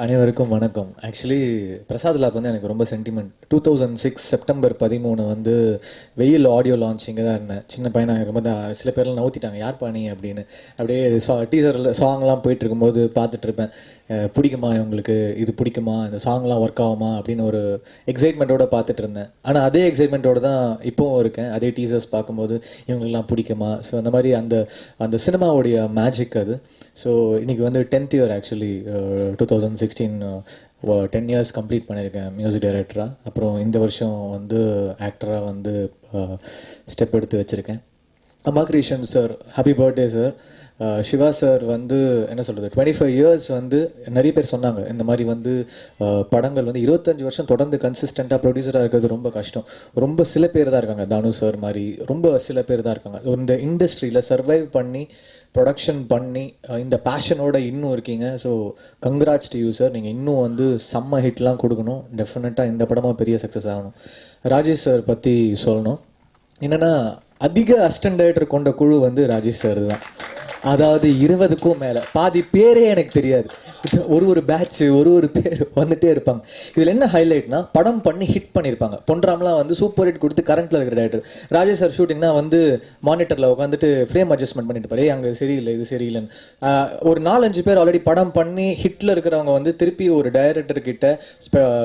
அனைவருக்கும் வணக்கம். ஆக்சுவலி பிரசாத் லாப் வந்து எனக்கு ரொம்ப sentiment two thousand six September பதிமூணு வந்து வெயில் ஆடியோ லான்ச் இங்கே தான் இருந்தேன். சின்ன பையனாக ரொம்ப சில பேர்லாம் நவுத்திட்டாங்க. யார் பாணி அப்படின்னு. அப்படியே சா டீசரில் சாங்லாம் போயிட்டு இருக்கும்போது பார்த்துட்டு இருப்பேன். பிடிக்குமா இவங்களுக்கு? இது பிடிக்குமா? இந்த சாங்லாம் ஒர்க் ஆகுமா? அப்படின்னு ஒரு எக்ஸைட்மெண்ட்டோட பார்த்துட்டு இருந்தேன். ஆனால் அதே எக்ஸைட்மெண்ட்டோட தான் இப்போவும் இருக்கேன். அதே டீசர்ஸ் பார்க்கும்போது இவங்களுக்குலாம் பிடிக்குமா? ஸோ அந்த மாதிரி அந்த அந்த சினிமாவுடைய மேஜிக் அது. ஸோ இன்றைக்கி வந்து tenth year actually two thousand sixteen ten years complete பண்ணியிருக்கேன் மியூசிக் டைரக்டராக அப்புறம் இந்த வருஷம் வந்து ஆக்டராக வந்து uh, ஸ்டெப் எடுத்து வச்சுருக்கேன். அம்மா Krishnan sir happy birthday sir Siva sir வந்து என்ன சொல்கிறது டுவெண்ட்டி ஃபைவ் இயர்ஸ் வந்து நிறைய பேர் சொன்னாங்க இந்த மாதிரி வந்து படங்கள் வந்து இருபத்தஞ்சி வருஷம் தொடர்ந்து கன்சிஸ்டண்ட்டாக ப்ரொடியூசராக இருக்கிறது ரொம்ப கஷ்டம். ரொம்ப சில பேர் தான் இருக்காங்க தானு சார் மாதிரி ரொம்ப சில பேர் தான் இருக்காங்க. இந்த இண்டஸ்ட்ரியில் சர்வைவ் பண்ணி ப்ரொடக்ஷன் பண்ணி இந்த பேஷனோட இன்னும் இருக்கீங்க. So congrats to you sir நீங்கள் இன்னும் வந்து செம்ம ஹிட்லாம் கொடுக்கணும். டெஃபினட்டாக இந்த படமாக பெரிய சக்ஸஸ் ஆகணும். ராஜேஷ் சார் பற்றி சொல்லணும். என்னென்னா அதிக அஸ்டன் டைரக்டர் கொண்ட குழு வந்து ராஜேஷ் சார் தான். அதாவது இருபதுக்கும் மேலே. பாதி பேரே எனக்கு தெரியாது. ஒரு ஒரு பேட்ச் ஒரு ஒரு பேர் வந்துட்டே இருப்பாங்க. இதில் என்ன ஹைலைட்னா படம் பண்ணி ஹிட் பண்ணியிருப்பாங்க பொன்ராம்லாம் வந்து சூப்பர் ஹிட் கொடுத்து கரண்ட்டில் இருக்கிற டேரக்டர் ராஜேஷ் சார் ஷூட்டிங்னா வந்து மானிட்டரில் உட்காந்துட்டு ஃப்ரேம் அட்ஜஸ்ட்மெண்ட் பண்ணிட்டு பாரு அங்கே சரியில்லை இது சரியில்லைன்னு. ஒரு நாலஞ்சு பேர் ஆல்ரெடி படம் பண்ணி ஹிட்டில் இருக்கிறவங்க வந்து திருப்பி ஒரு டைரக்டர் கிட்ட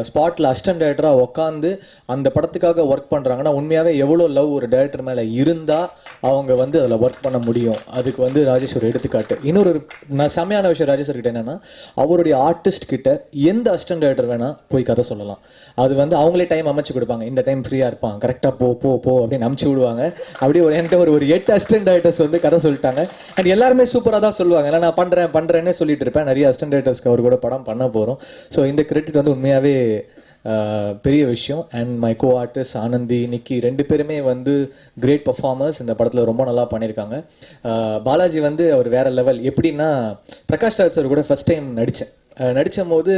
ஸ்பாட்டில் அசிஸ்டன்ட் டைரக்டராக உட்காந்து அந்த படத்துக்காக ஒர்க் பண்ணுறாங்கன்னா உண்மையாகவே எவ்வளோ லவ் ஒரு டைரக்டர் மேலே இருந்தால் அவங்க வந்து அதில் ஒர்க் பண்ண முடியும். அதுக்கு வந்து ராஜேஷ் ஒரு எடுத்துக்காட்டு. இன்னொரு நான் செமையான விஷயம் ராஜேஷ் கிட்ட என்னன்னா அவருடைய ஆர்டிஸ்ட் கிட்ட எந்த அசிஸ்டன்ட் ரைட்டர் வேணா போய் கதை சொல்லலாம். அது வந்து அவங்களே டைம் அமைச்சு கொடுப்பாங்க. இந்த டைம் ஃப்ரீயாக இருப்பாங்க கரெக்டாக போ போ போ அப்படின்னு அமுச்சு விடுவாங்க. அப்படியே ஒரு என்கிட்ட ஒரு ஒரு எட்டு அசிஸ்டன்ட் ரைட்டர்ஸ் வந்து கதை சொல்லிட்டாங்க. அண்ட் எல்லாருமே சூப்பராக தான் சொல்லுவாங்க. இல்லை நான் பண்ணுறேன் பண்ணுறேன்னே சொல்லிட்டு இருப்பேன். நிறைய அசிஸ்டன்ட் ரைட்டர்ஸ்க்கு அவர் கூட படம் பண்ண போகிறோம் ஸோ இந்த கிரெடிட் வந்து உண்மையாகவே பெரிய விஷயம். And my co artist Anandhi Nikki ரெண்டு பேருமே வந்து கிரேட் பர்ஃபார்மர்ஸ் இந்த படத்தில் ரொம்ப நல்லா பண்ணியிருக்காங்க. பாலாஜி வந்து அவர் வேற லெவல் எப்படின்னா பிரகாஷ் ராஜ் சார் கூட ஃபர்ஸ்ட் டைம் நடித்தேன் நடிச்சும் போது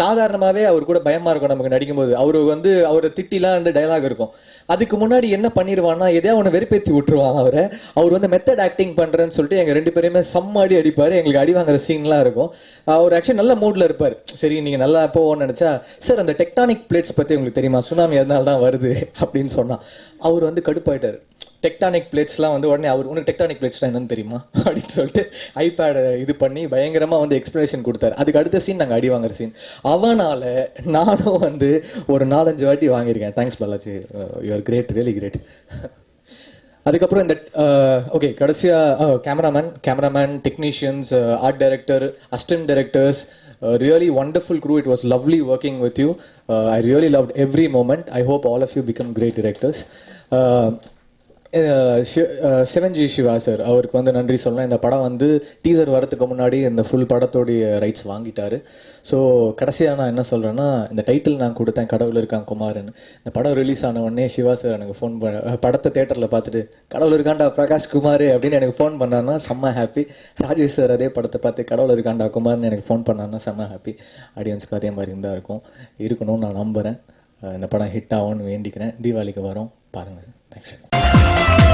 சாதாரணமாகவே அவர் கூட பயமாக இருக்கும் நமக்கு நடிக்கும்போது. அவர் வந்து அவரை திட்டிலாம் வந்து டைலாக் இருக்கும். அதுக்கு முன்னாடி என்ன பண்ணிடுவான்னா எதையா ஒன்று வெறுப்பேற்றி விட்டுருவாங்க அவரை. அவர் வந்து மெத்தட் ஆக்டிங் பண்ணுறேன்னு சொல்லிட்டு எங்கள் ரெண்டு பேருமே செம்ம அடி அடிப்பார். எங்களுக்கு அடி வாங்குற சீன்லாம் இருக்கும். அவர் ஆக்சுவலி நல்ல மூடில் இருப்பார். சரி நீங்கள் நல்லா போவோம்னு நினச்சா சார் அந்த டெக்டானிக் பிளேட்ஸ் பற்றி உங்களுக்கு தெரியுமா? சுனாமி அதனால தான் வருது. அப்படின்னு சொன்னால் அவர் வந்து கடுப்பாயிட்டார். டெக்டானிக் பிளேட்ஸ்லாம் வந்து உடனே அவர் உனக்கு டெக்டானிக் பிளேட்ஸ்லாம் என்னன்னு தெரியுமா? அப்படின்னு சொல்லிட்டு ஐபேடை இது பண்ணி பயங்கரமாக வந்து எக்ஸ்ப்ளனேஷன் கொடுத்தாரு. அதுக்கு அடுத்த சீன் நாங்கள் அடி வாங்குற சீன் அவனால் நானும் வந்து ஒரு நாலஞ்சு வாட்டி வாங்கியிருக்கேன். Thanks Balaji. You are great really great அதுக்கப்புறம் இந்த ஓகே கடைசியாக cameraman cameraman technicians art director assistant directors really wonderful crew. It was lovely working with you. Uh, i really loved every moment. I hope all of you become great directors. Uh, Sivanji Siva sir அவருக்கு வந்து நன்றி சொல்லலாம் இந்த படம் வந்து teaser வரதுக்கு முன்னாடி இந்த ஃபுல் படத்தோடைய ரைட்ஸ் வாங்கிட்டாரு. ஸோ கடைசியாக நான் என்ன சொல்கிறேன்னா இந்த டைட்டில் நான் கொடுத்தேன் கடவுள் இருக்கான் குமார்னு. இந்த படம் ரிலீஸ் ஆன உடனே சிவா சார் எனக்கு ஃபோன் பண்ண படத்தை தேட்டரில் பார்த்துட்டு கடவுள் இருக்காண்டா பிரகாஷ் குமார் அப்படின்னு எனக்கு ஃபோன் பண்ணாருன்னா செம்ம ஹாப்பி ராஜேஷ் சார் அதே படத்தை பார்த்து கடவுள் இருக்காண்டா குமார்னு எனக்கு ஃபோன் பண்ணாருன்னா செம்ம ஹாப்பி ஆடியன்ஸ்க்கு அதே மாதிரி இருந்தால் இருக்கும். இருக்கணும்னு நான் நம்புகிறேன் இந்த படம் ஹிட் ஆகும்னு வேண்டிக்கிறேன். தீபாவளிக்கு வரும். பாருங்கள். தேங்க்ஸ்